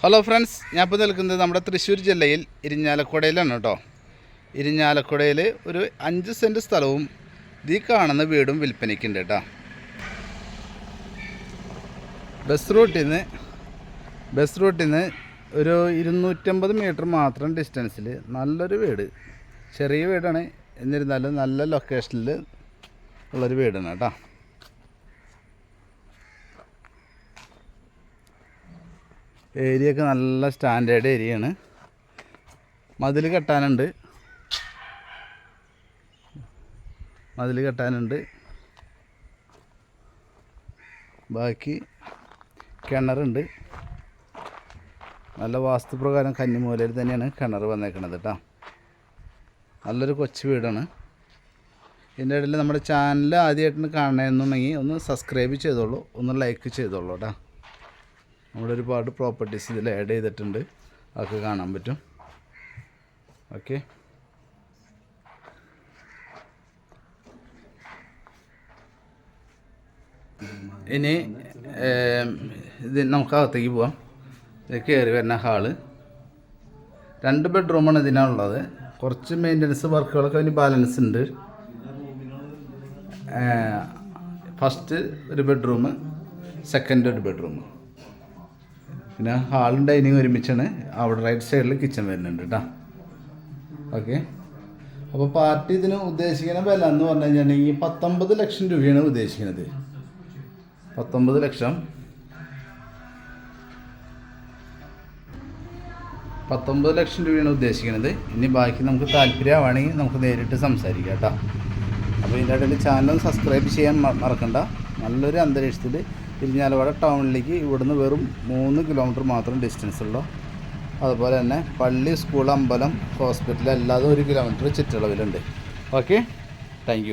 Hello friends ഞാൻ ഇപ്പോൾ നിൽക്കുന്നത് നമ്മുടെ തൃശ്ശൂർ ജില്ലയിൽ ഇരിഞ്ഞാലക്കുടയിലാണ് കേട്ടോ. ഇരിഞ്ഞാലക്കുടയിൽ ഒരു അഞ്ച് സെന്റ് സ്ഥലവും ഈ കാണുന്ന വീടും വിൽപ്പനയ്ക്കുണ്ട് കേട്ടോ. ബസ് റൂട്ടിൽ നിന്ന് ബസ് റൂട്ടിൽ നിന്ന് ഒരു ഇരുന്നൂറ്റമ്പത് മീറ്റർ മാത്രം ഡിസ്റ്റൻസിൽ നല്ലൊരു വീട്. ചെറിയ വീടാണ്. എന്നിരുന്നാലും നല്ല ലൊക്കേഷനിൽ ഉള്ളൊരു വീടാണ് കേട്ടോ. ഏരിയ ഒക്കെ നല്ല സ്റ്റാൻഡേർഡ് ഏരിയയാണ് മതിൽ കെട്ടാനുണ്ട്. മതിൽ കെട്ടാനുണ്ട്. ബാക്കി കിണറുണ്ട്. നല്ല വാസ്തുപ്രകാരം കന്നിമൂലയിൽ തന്നെയാണ് കിണർ വന്നേക്കണത് കേട്ടോ. നല്ലൊരു കൊച്ചു വീടാണ്. ഇതിന്റെ ഇടയിൽ നമ്മുടെ ചാനൽ ആദ്യമായിട്ടാണ് കാണണമെന്നുണ്ടെങ്കിൽ ഒന്ന് സബ്സ്ക്രൈബ് ചെയ്തോളൂ ഒന്ന് ലൈക്ക് ചെയ്തോളൂ കേട്ടോ. നമ്മുടെ ഒരുപാട് പ്രോപ്പർട്ടീസ് ഇതിൽ ആഡ് ചെയ്തിട്ടുണ്ട്. അതൊക്കെ കാണാൻ പറ്റും. ഓക്കെ ഇനി ഇത് നമുക്ക് അകത്തേക്ക് പോവാം. ഇത് കയറി വരുന്ന ഹാൾ രണ്ട് ബെഡ്റൂമാണ് ഇതിനുള്ളത്. കുറച്ച് മെയിന്റനൻസ് വർക്കുകളൊക്കെ അതിന് ബാലൻസ് ഉണ്ട്. ഫസ്റ്റ് ഒരു ബെഡ്റൂം സെക്കൻഡ് ഒരു ബെഡ്റൂം പിന്നെ ഹാളും ഡൈനിങ് ഒരുമിച്ചാണ് അവിടെ റൈറ്റ് സൈഡിൽ കിച്ചൺ വരുന്നുണ്ട് കേട്ടോ ഓക്കെ അപ്പോൾ പാർട്ടി ഇതിന് ഉദ്ദേശിക്കുന്ന വില എന്ന് പറഞ്ഞു കഴിഞ്ഞിട്ടുണ്ടെങ്കിൽ പത്തൊമ്പത് ലക്ഷം രൂപയാണ് ഉദ്ദേശിക്കുന്നത്. പത്തൊമ്പത് ലക്ഷം. പത്തൊമ്പത് ലക്ഷം രൂപയാണ് ഉദ്ദേശിക്കുന്നത്. ഇനി ബാക്കി നമുക്ക് താല്പര്യമാണെങ്കിൽ നമുക്ക് നേരിട്ട് സംസാരിക്കാം കേട്ടോ അപ്പോൾ ഇതിന്റെ ഇടയിൽ ചാനൽ സബ്സ്ക്രൈബ് ചെയ്യാൻ മറക്കണ്ട. നല്ലൊരു അന്തരീക്ഷത്തിൽ ഇരിഞ്ഞാലക്കുട ടൗണിലേക്ക് ഇവിടുന്ന് വെറും മൂന്ന് കിലോമീറ്റർ മാത്രം ഡിസ്റ്റൻസ് ഉള്ളൂ. അതുപോലെ തന്നെ പള്ളി സ്കൂൾ അമ്പലം ഹോസ്പിറ്റൽ അല്ലാതെ ഒരു കിലോമീറ്റർ ചുറ്റളവിലുണ്ട്. Okay thank